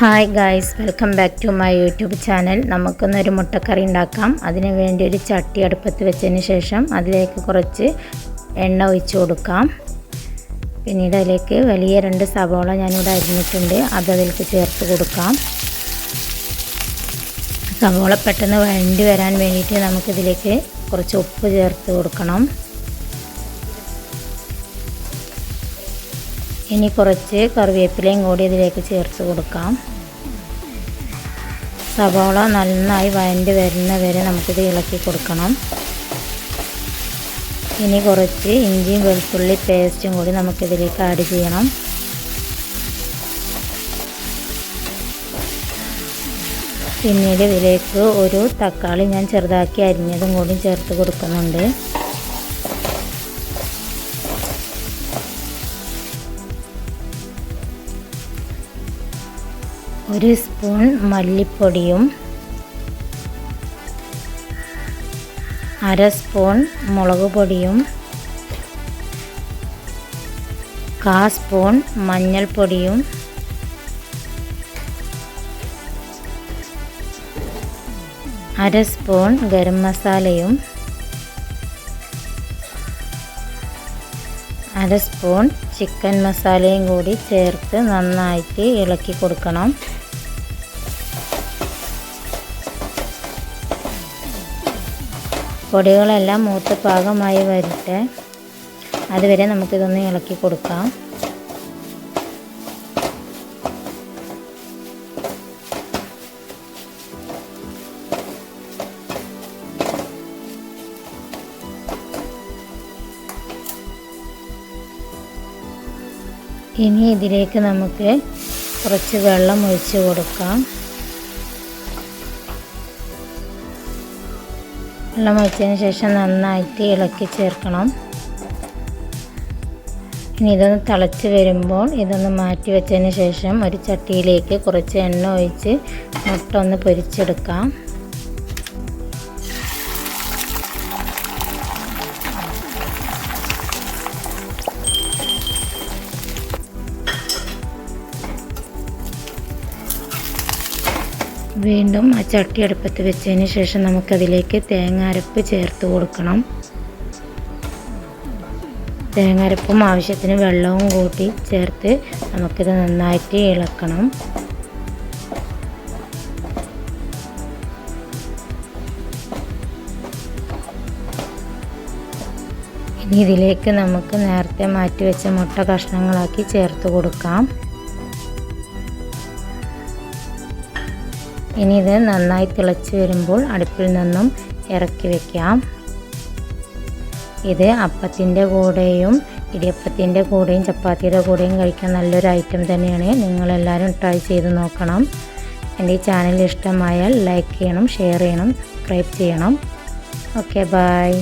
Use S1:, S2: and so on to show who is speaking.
S1: Hi guys welcome back to my YouTube channel നമുക്കൊന്നൊരു മുട്ടക്കറി ഉണ്ടാക്കാം. അതിന് വേണ്ടി ഒരു ചട്ടി അടുപ്പത്ത് വെച്ചതിന് ശേഷം അതിലേക്ക് കുറച്ച് എണ്ണ ഒഴിച്ചു കൊടുക്കാം. പിന്നീട് അതിലേക്ക് വലിയ രണ്ട് സവോള ഞാനിവിടെ അരിഞ്ഞിട്ടുണ്ട്. അത് അതിലേക്ക് ചേർത്ത് കൊടുക്കാം. സവോള പെട്ടെന്ന് വഴണ്ടി വരാൻ വേണ്ടിയിട്ട് നമുക്കിതിലേക്ക് കുറച്ച് ഉപ്പ് ചേർത്ത് കൊടുക്കണം. ഇനി കുറച്ച് കറിവേപ്പിലയും കൂടി ഇതിലേക്ക് ചേർത്ത് കൊടുക്കാം. സവാള നന്നായി വഴണ്ടി വരുന്ന വരെ നമുക്കിത് ഇളക്കി കൊടുക്കണം. ഇനി കുറച്ച് ഇഞ്ചിയും വെളുത്തുള്ളി പേസ്റ്റും കൂടി നമുക്കിതിലേക്ക് ആഡ് ചെയ്യണം. പിന്നീട് ഇതിലേക്ക് ഒരു തക്കാളി ഞാൻ ചെറുതാക്കി അരിഞ്ഞതും കൂടി ചേർത്ത് കൊടുക്കുന്നുണ്ട്. ഒരു സ്പൂൺ മല്ലിപ്പൊടിയും അര സ്പൂൺ മുളക് പൊടിയും കാ സ്പൂൺ മഞ്ഞൾപ്പൊടിയും അര സ്പൂൺ ഗരം മസാലയും അര സ്പൂൺ ചിക്കൻ മസാലയും കൂടി ചേർത്ത് നന്നായിട്ട് ഇളക്കി കൊടുക്കണം. പൊടികളെല്ലാം മൂത്ത് പാകമായി വരട്ടെ. അതുവരെ നമുക്കിതൊന്ന് ഇളക്കി കൊടുക്കാം. ഇനി ഇതിലേക്ക് നമുക്ക് കുറച്ച് വെള്ളം ഒഴിച്ച് കൊടുക്കാം. വെള്ളം ഒഴിച്ചതിന് ശേഷം നന്നായിട്ട് ഇളക്കി ചേർക്കണം. ഇനി ഇതൊന്ന് തിളച്ച് വരുമ്പോൾ ഇതൊന്ന് മാറ്റി വെച്ചതിന് ശേഷം ഒരു ചട്ടിയിലേക്ക് കുറച്ച് എണ്ണ ഒഴിച്ച് മുട്ട ഒന്ന് പൊരിച്ചെടുക്കാം. വീണ്ടും ആ ചട്ടി അടുപ്പത്ത് വെച്ചതിന് ശേഷം നമുക്കതിലേക്ക് തേങ്ങ അരപ്പ് ചേർത്ത് കൊടുക്കണം. തേങ്ങ അരപ്പും ആവശ്യത്തിന് വെള്ളവും കൂട്ടി ചേർത്ത് നമുക്കിത് നന്നായിട്ട് ഇളക്കണം. ഇനി ഇതിലേക്ക് നമുക്ക് നേരത്തെ മാറ്റി വെച്ച മുട്ട കഷ്ണങ്ങളാക്കി ചേർത്ത് കൊടുക്കാം. ഇനി ഇത് നന്നായി തിളച്ച് വരുമ്പോൾ അടുപ്പിൽ നിന്നും ഇറക്കി വയ്ക്കാം ഇത് അപ്പത്തിന്റെ കൂടെയും ഇടിയപ്പത്തിന്റെ കൂടെയും ചപ്പാത്തിയുടെ കൂടെയും കഴിക്കാൻ നല്ലൊരു ഐറ്റം തന്നെയാണ്. നിങ്ങളെല്ലാവരും ട്രൈ ചെയ്ത് നോക്കണം. എന്റെ ഈ ചാനൽ ഇഷ്ടമായാൽ ലൈക്ക് ചെയ്യണം ഷെയർ ചെയ്യണം സബ്സ്ക്രൈബ് ചെയ്യണം. Okay bye